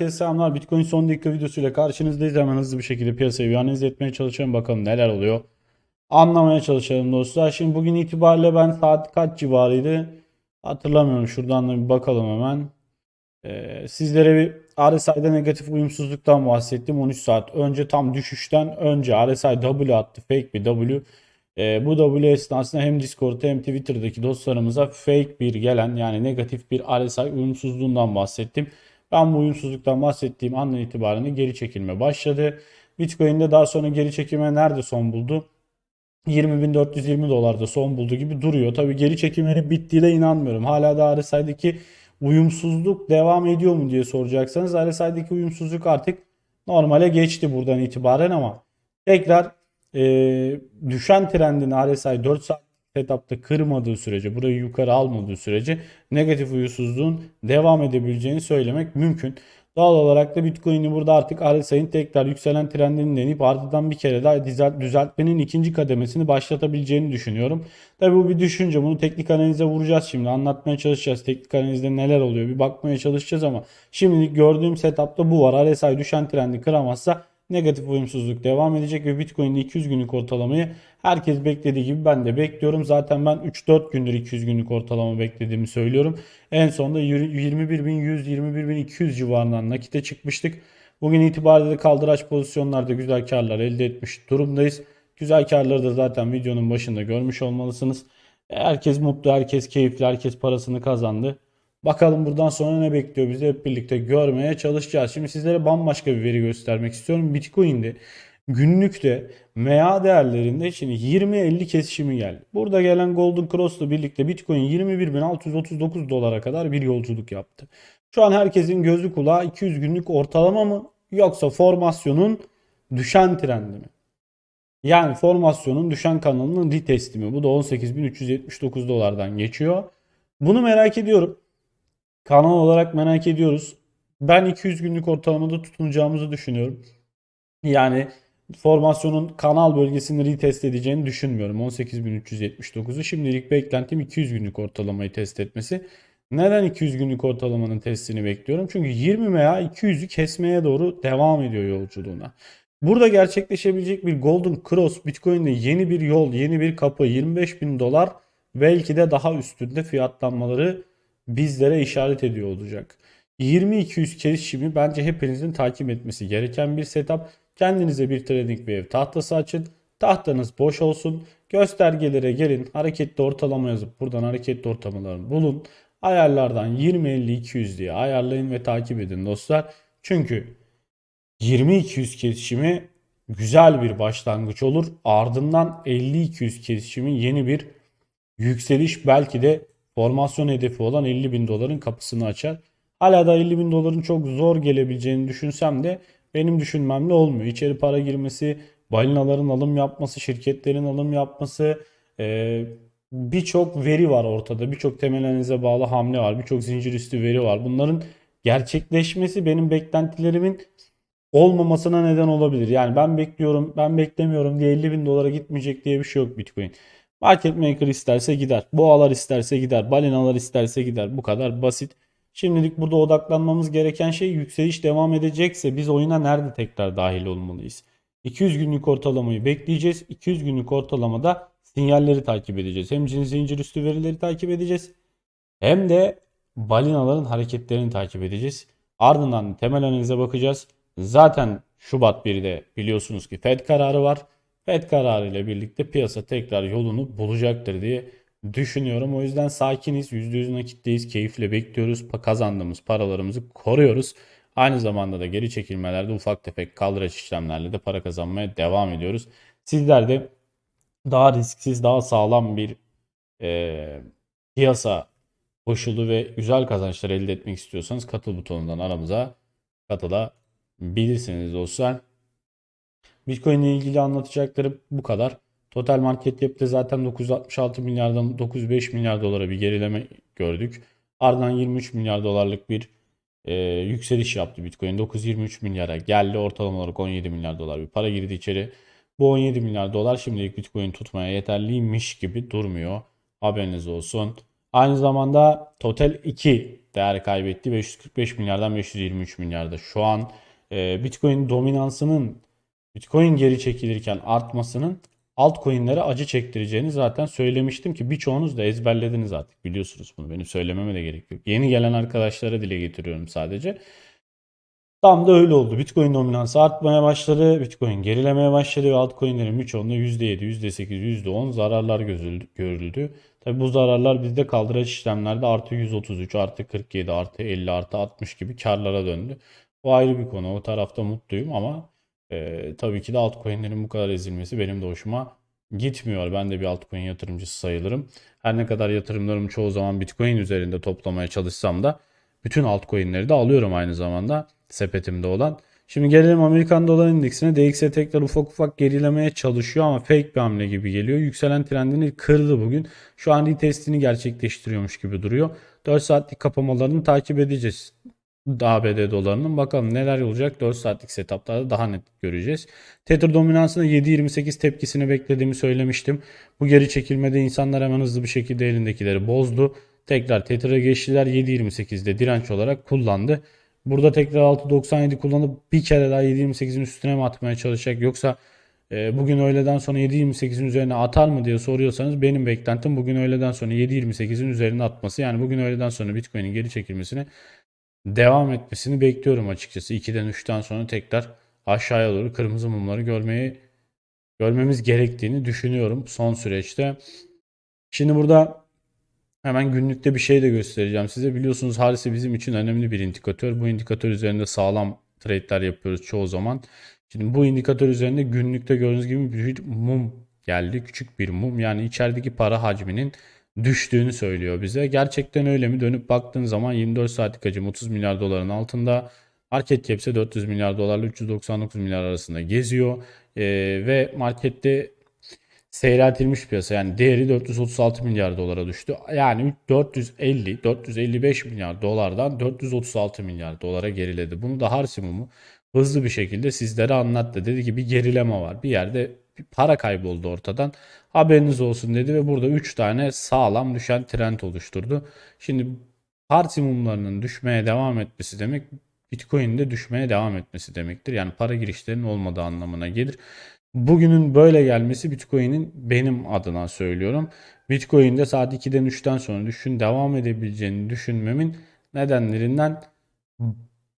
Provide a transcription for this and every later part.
herkese selamlar. Bitcoin son dakika videosuyla karşınızdayız. Hemen hızlı bir şekilde piyasayı bir analiz etmeye çalışalım. Bakalım neler oluyor. Anlamaya çalışalım dostlar. Şimdi bugün itibariyle ben saat kaç civarıydı hatırlamıyorum. Şuradan da bir bakalım hemen. Ee, sizlere bir RSI'de negatif uyumsuzluktan bahsettim. 13 saat önce tam düşüşten önce RSI W attı. Fake bir W. Ee, bu W esnasında hem Discord'da hem Twitter'daki dostlarımıza fake bir gelen yani negatif bir RSI uyumsuzluğundan bahsettim. Ben bu uyumsuzluktan bahsettiğim andan itibaren geri çekilme başladı. Bitcoin'de daha sonra geri çekilme nerede son buldu? 20.420 dolarda son buldu gibi duruyor. Tabi geri çekilmenin bittiğine inanmıyorum. Hala da RSI'deki uyumsuzluk devam ediyor mu diye soracaksanız RSI'deki uyumsuzluk artık normale geçti buradan itibaren ama tekrar e, düşen trendin RSI 4 saat setup'ta kırmadığı sürece, burayı yukarı almadığı sürece negatif uyumsuzluğun devam edebileceğini söylemek mümkün. Doğal olarak da Bitcoin'i burada artık RSI'nin tekrar yükselen trendini deneyip ardından bir kere daha düzeltmenin ikinci kademesini başlatabileceğini düşünüyorum. Tabi bu bir düşünce. Bunu teknik analize vuracağız şimdi. Anlatmaya çalışacağız. Teknik analizde neler oluyor bir bakmaya çalışacağız ama şimdilik gördüğüm setupta bu var. RSI düşen trendi kıramazsa negatif uyumsuzluk devam edecek ve Bitcoin'in 200 günlük ortalamayı herkes beklediği gibi ben de bekliyorum. Zaten ben 3-4 gündür 200 günlük ortalama beklediğimi söylüyorum. En sonunda 21.100-21.200 civarından nakite çıkmıştık. Bugün itibariyle de kaldıraç pozisyonlarda güzel karlar elde etmiş durumdayız. Güzel karları da zaten videonun başında görmüş olmalısınız. Herkes mutlu, herkes keyifli, herkes parasını kazandı. Bakalım buradan sonra ne bekliyor bizi hep birlikte görmeye çalışacağız. Şimdi sizlere bambaşka bir veri göstermek istiyorum. Bitcoin'de günlükte MA değerlerinde şimdi 20-50 kesişimi geldi. Burada gelen Golden Cross'la birlikte Bitcoin 21.639 dolara kadar bir yolculuk yaptı. Şu an herkesin gözü kulağı 200 günlük ortalama mı yoksa formasyonun düşen trendi mi? Yani formasyonun düşen kanalının retesti mi? Bu da 18.379 dolardan geçiyor. Bunu merak ediyorum. Kanal olarak merak ediyoruz. Ben 200 günlük ortalamada tutunacağımızı düşünüyorum. Yani formasyonun kanal bölgesini retest edeceğini düşünmüyorum. 18.379'u şimdilik beklentim 200 günlük ortalamayı test etmesi. Neden 200 günlük ortalamanın testini bekliyorum? Çünkü 20 veya 200'ü kesmeye doğru devam ediyor yolculuğuna. Burada gerçekleşebilecek bir Golden Cross Bitcoin'de yeni bir yol, yeni bir kapı 25 bin dolar belki de daha üstünde fiyatlanmaları bizlere işaret ediyor olacak. 20-200 kesişimi bence hepinizin takip etmesi gereken bir setup. Kendinize bir trading ev tahtası açın. Tahtanız boş olsun. Göstergelere gelin. Hareketli ortalama yazıp buradan hareketli ortalamalarını bulun. Ayarlardan 20-50-200 diye ayarlayın ve takip edin dostlar. Çünkü 20-200 kesişimi güzel bir başlangıç olur. Ardından 50-200 kesişimin yeni bir yükseliş belki de formasyon hedefi olan 50 bin doların kapısını açar. Hala da 50 bin doların çok zor gelebileceğini düşünsem de benim düşünmemle olmuyor. İçeri para girmesi, balinaların alım yapması, şirketlerin alım yapması, e, birçok veri var ortada. Birçok temel analize bağlı hamle var. Birçok zincir üstü veri var. Bunların gerçekleşmesi benim beklentilerimin olmamasına neden olabilir. Yani ben bekliyorum, ben beklemiyorum diye 50 bin dolara gitmeyecek diye bir şey yok Bitcoin. Market maker isterse gider. Boğalar isterse gider. Balinalar isterse gider. Bu kadar basit. Şimdilik burada odaklanmamız gereken şey yükseliş devam edecekse biz oyuna nerede tekrar dahil olmalıyız? 200 günlük ortalamayı bekleyeceğiz. 200 günlük ortalamada sinyalleri takip edeceğiz. Hem zincir üstü verileri takip edeceğiz. Hem de balinaların hareketlerini takip edeceğiz. Ardından temel analize bakacağız. Zaten Şubat 1'de biliyorsunuz ki Fed kararı var. FED kararı ile birlikte piyasa tekrar yolunu bulacaktır diye düşünüyorum. O yüzden sakiniz, %100 nakitteyiz, keyifle bekliyoruz. Kazandığımız paralarımızı koruyoruz. Aynı zamanda da geri çekilmelerde ufak tefek kaldıraç işlemlerle de para kazanmaya devam ediyoruz. Sizler de daha risksiz, daha sağlam bir e, piyasa koşulu ve güzel kazançlar elde etmek istiyorsanız katıl butonundan aramıza katılabilirsiniz dostlar. Bitcoin ile ilgili anlatacaklarım bu kadar. Total market cap'te zaten 966 milyardan 905 milyar dolara bir gerileme gördük. Ardından 23 milyar dolarlık bir e, yükseliş yaptı Bitcoin. 923 milyara geldi. Ortalama olarak 17 milyar dolar bir para girdi içeri. Bu 17 milyar dolar şimdilik Bitcoin tutmaya yeterliymiş gibi durmuyor. Haberiniz olsun. Aynı zamanda total 2 değer kaybetti. 545 milyardan 523 milyarda. Şu an e, Bitcoin dominansının Bitcoin geri çekilirken artmasının altcoin'lere acı çektireceğini zaten söylemiştim ki birçoğunuz da ezberlediniz artık biliyorsunuz bunu. Benim söylememe de gerek yok. Yeni gelen arkadaşlara dile getiriyorum sadece. Tam da öyle oldu. Bitcoin dominansı artmaya başladı. Bitcoin gerilemeye başladı ve altcoin'lerin birçoğunda %7, %8, %10 zararlar görüldü. Tabi bu zararlar bizde kaldıraç işlemlerde artı 133, artı 47, artı 50, artı 60 gibi karlara döndü. Bu ayrı bir konu. O tarafta mutluyum ama e, tabii ki de altcoin'lerin bu kadar ezilmesi benim de hoşuma gitmiyor. Ben de bir altcoin yatırımcısı sayılırım. Her ne kadar yatırımlarımı çoğu zaman Bitcoin üzerinde toplamaya çalışsam da bütün altcoin'leri de alıyorum aynı zamanda sepetimde olan. Şimdi gelelim Amerikan dolar endeksine. DXY tekrar ufak ufak gerilemeye çalışıyor ama fake bir hamle gibi geliyor. Yükselen trendini kırdı bugün. Şu an retestini gerçekleştiriyormuş gibi duruyor. 4 saatlik kapamalarını takip edeceğiz. ABD dolarının bakalım neler olacak 4 saatlik setuplarda daha net göreceğiz. Tether dominansında 7.28 tepkisini beklediğimi söylemiştim. Bu geri çekilmede insanlar hemen hızlı bir şekilde elindekileri bozdu. Tekrar Tether'a geçtiler 7.28'de direnç olarak kullandı. Burada tekrar 6.97 kullanıp bir kere daha 7.28'in üstüne mi atmaya çalışacak yoksa e, bugün öğleden sonra 7.28'in üzerine atar mı diye soruyorsanız benim beklentim bugün öğleden sonra 7.28'in üzerine atması. Yani bugün öğleden sonra Bitcoin'in geri çekilmesini devam etmesini bekliyorum açıkçası. 2'den 3'ten sonra tekrar aşağıya doğru kırmızı mumları görmeyi görmemiz gerektiğini düşünüyorum son süreçte. Şimdi burada hemen günlükte bir şey de göstereceğim size. Biliyorsunuz Harisi bizim için önemli bir indikatör. Bu indikatör üzerinde sağlam trade'ler yapıyoruz çoğu zaman. Şimdi bu indikatör üzerinde günlükte gördüğünüz gibi bir mum geldi. Küçük bir mum. Yani içerideki para hacminin düştüğünü söylüyor bize. Gerçekten öyle mi? Dönüp baktığın zaman 24 saatlik hacim 30 milyar doların altında. Market cap ise 400 milyar dolarla 399 milyar arasında geziyor. Ee, ve markette seyreltilmiş piyasa yani değeri 436 milyar dolara düştü. Yani 450 455 milyar dolardan 436 milyar dolara geriledi. Bunu da Harsimumu hızlı bir şekilde sizlere anlattı. Dedi ki bir gerileme var. Bir yerde para kayboldu ortadan. Haberiniz olsun dedi ve burada 3 tane sağlam düşen trend oluşturdu. Şimdi parti mumlarının düşmeye devam etmesi demek Bitcoin'in de düşmeye devam etmesi demektir. Yani para girişlerinin olmadığı anlamına gelir. Bugünün böyle gelmesi Bitcoin'in benim adına söylüyorum. Bitcoin'de saat 2'den 3'ten sonra düşün devam edebileceğini düşünmemin nedenlerinden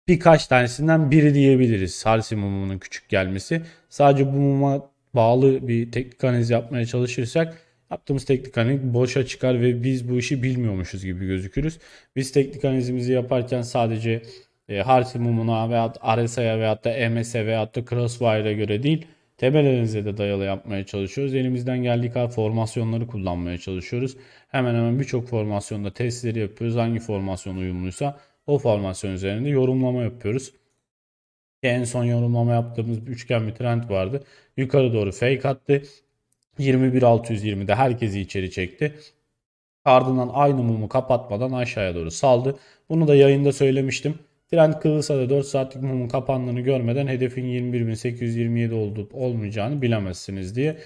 birkaç tanesinden biri diyebiliriz. Harsi mumunun küçük gelmesi. Sadece bu muma bağlı bir teknik analiz yapmaya çalışırsak yaptığımız teknik analiz boşa çıkar ve biz bu işi bilmiyormuşuz gibi gözükürüz. Biz teknik analizimizi yaparken sadece e, Harsi mumuna veya RSI'ye veya da MS'e veya da Crosswire'a göre değil temel analize de dayalı yapmaya çalışıyoruz. Elimizden geldiği kadar formasyonları kullanmaya çalışıyoruz. Hemen hemen birçok formasyonda testleri yapıyoruz. Hangi formasyon uyumluysa o formasyon üzerinde yorumlama yapıyoruz. En son yorumlama yaptığımız üçgen bir trend vardı. Yukarı doğru fake attı. 21.620'de herkesi içeri çekti. Ardından aynı mumu kapatmadan aşağıya doğru saldı. Bunu da yayında söylemiştim. Trend kırılsa da 4 saatlik mumun kapandığını görmeden hedefin 21.827 olduğu olmayacağını bilemezsiniz diye.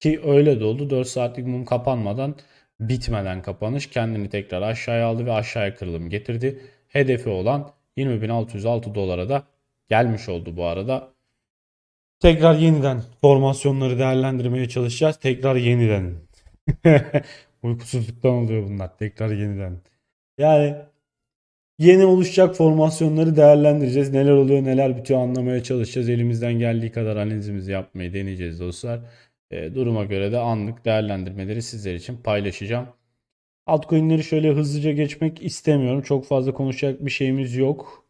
Ki öyle de oldu. 4 saatlik mum kapanmadan bitmeden kapanış kendini tekrar aşağıya aldı ve aşağıya kırılım getirdi. Hedefi olan 20.606 dolara da gelmiş oldu bu arada. Tekrar yeniden formasyonları değerlendirmeye çalışacağız. Tekrar yeniden. Uykusuzluktan oluyor bunlar. Tekrar yeniden. Yani yeni oluşacak formasyonları değerlendireceğiz. Neler oluyor neler bitiyor anlamaya çalışacağız. Elimizden geldiği kadar analizimizi yapmayı deneyeceğiz dostlar. E, duruma göre de anlık değerlendirmeleri sizler için paylaşacağım. Altcoin'leri şöyle hızlıca geçmek istemiyorum. Çok fazla konuşacak bir şeyimiz yok.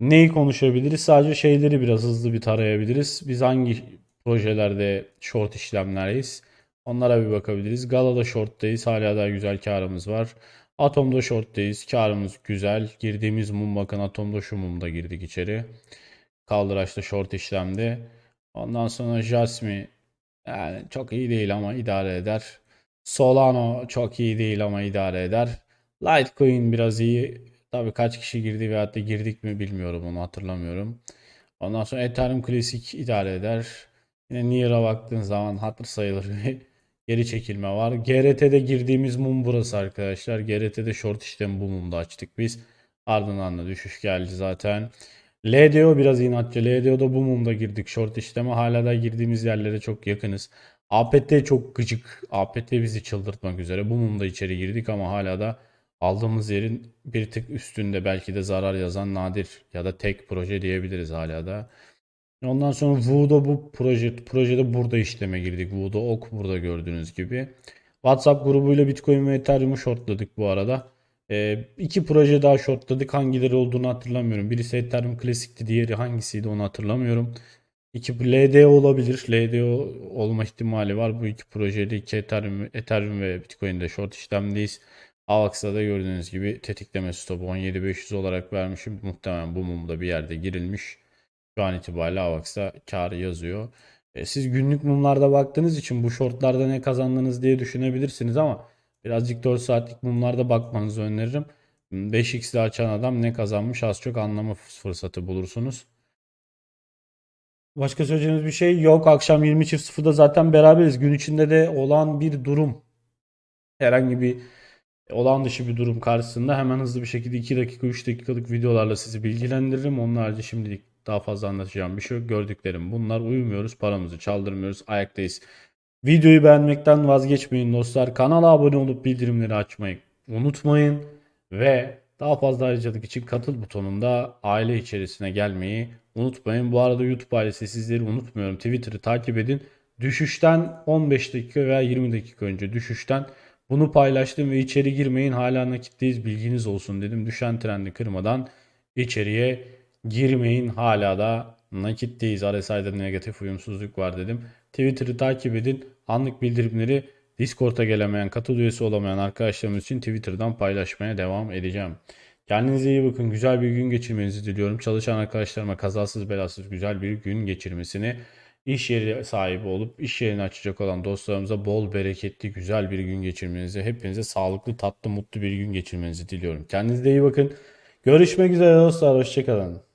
Neyi konuşabiliriz? Sadece şeyleri biraz hızlı bir tarayabiliriz. Biz hangi projelerde short işlemlerdeyiz? Onlara bir bakabiliriz. Gala'da short'tayız. Hala daha güzel karımız var. Atom'da short'tayız. Karımız güzel. Girdiğimiz mum bakın Atom'da şu mumda girdik içeri. Kaldıraçta short işlemde. Ondan sonra Jasmine yani çok iyi değil ama idare eder. Solano çok iyi değil ama idare eder. Litecoin biraz iyi. Tabii kaç kişi girdi veyahut da girdik mi bilmiyorum onu hatırlamıyorum. Ondan sonra Ethereum Classic idare eder. Yine Near'a baktığın zaman hatır sayılır bir geri çekilme var. GRT'de girdiğimiz mum burası arkadaşlar. GRT'de short işlemi bu mumda açtık biz. Ardından da düşüş geldi zaten. LDO biraz inatçı. LDO'da bu mumda girdik short işleme. Hala da girdiğimiz yerlere çok yakınız. APT çok gıcık. APT bizi çıldırtmak üzere. Bu mumda içeri girdik ama hala da aldığımız yerin bir tık üstünde belki de zarar yazan nadir ya da tek proje diyebiliriz hala da. Ondan sonra Voodoo bu proje projede burada işleme girdik. Voodoo ok burada gördüğünüz gibi. WhatsApp grubuyla Bitcoin ve Ethereum'u shortladık bu arada. Ee, iki proje daha shortladık. Hangileri olduğunu hatırlamıyorum. Birisi Ethereum Classic'ti, diğeri hangisiydi onu hatırlamıyorum. İki LDO olabilir. LDO olma ihtimali var. Bu iki projede iki Ethereum, Ethereum ve Bitcoin'de short işlemdeyiz. AVAX'da da gördüğünüz gibi tetikleme stopu 17500 olarak vermişim. Muhtemelen bu mumda bir yerde girilmiş. Şu an itibariyle AVAX'da kar yazıyor. E, siz günlük mumlarda baktığınız için bu shortlarda ne kazandınız diye düşünebilirsiniz ama birazcık 4 saatlik mumlarda bakmanızı öneririm. 5x'de açan adam ne kazanmış az çok anlama fırsatı bulursunuz. Başka söyleyeceğiniz bir şey yok. Akşam 20.00'da zaten beraberiz. Gün içinde de olan bir durum. Herhangi bir olağan dışı bir durum karşısında hemen hızlı bir şekilde 2 dakika 3 dakikalık videolarla sizi bilgilendiririm. Onun harici şimdilik daha fazla anlatacağım bir şey yok. Gördüklerim bunlar. Uyumuyoruz, paramızı çaldırmıyoruz, ayaktayız. Videoyu beğenmekten vazgeçmeyin dostlar. Kanala abone olup bildirimleri açmayı unutmayın. Ve daha fazla ayrıcalık için katıl butonunda aile içerisine gelmeyi unutmayın. Bu arada YouTube ailesi sizleri unutmuyorum. Twitter'ı takip edin. Düşüşten 15 dakika veya 20 dakika önce düşüşten bunu paylaştım ve içeri girmeyin. Hala nakitteyiz bilginiz olsun dedim. Düşen trendi kırmadan içeriye girmeyin. Hala da nakitteyiz. RSI'da negatif uyumsuzluk var dedim. Twitter'ı takip edin. Anlık bildirimleri Discord'a gelemeyen, katıl üyesi olamayan arkadaşlarımız için Twitter'dan paylaşmaya devam edeceğim. Kendinize iyi bakın. Güzel bir gün geçirmenizi diliyorum. Çalışan arkadaşlarıma kazasız belasız güzel bir gün geçirmesini, iş yeri sahibi olup iş yerini açacak olan dostlarımıza bol bereketli güzel bir gün geçirmenizi, hepinize sağlıklı, tatlı, mutlu bir gün geçirmenizi diliyorum. Kendinize iyi bakın. Görüşmek üzere dostlar. Hoşçakalın.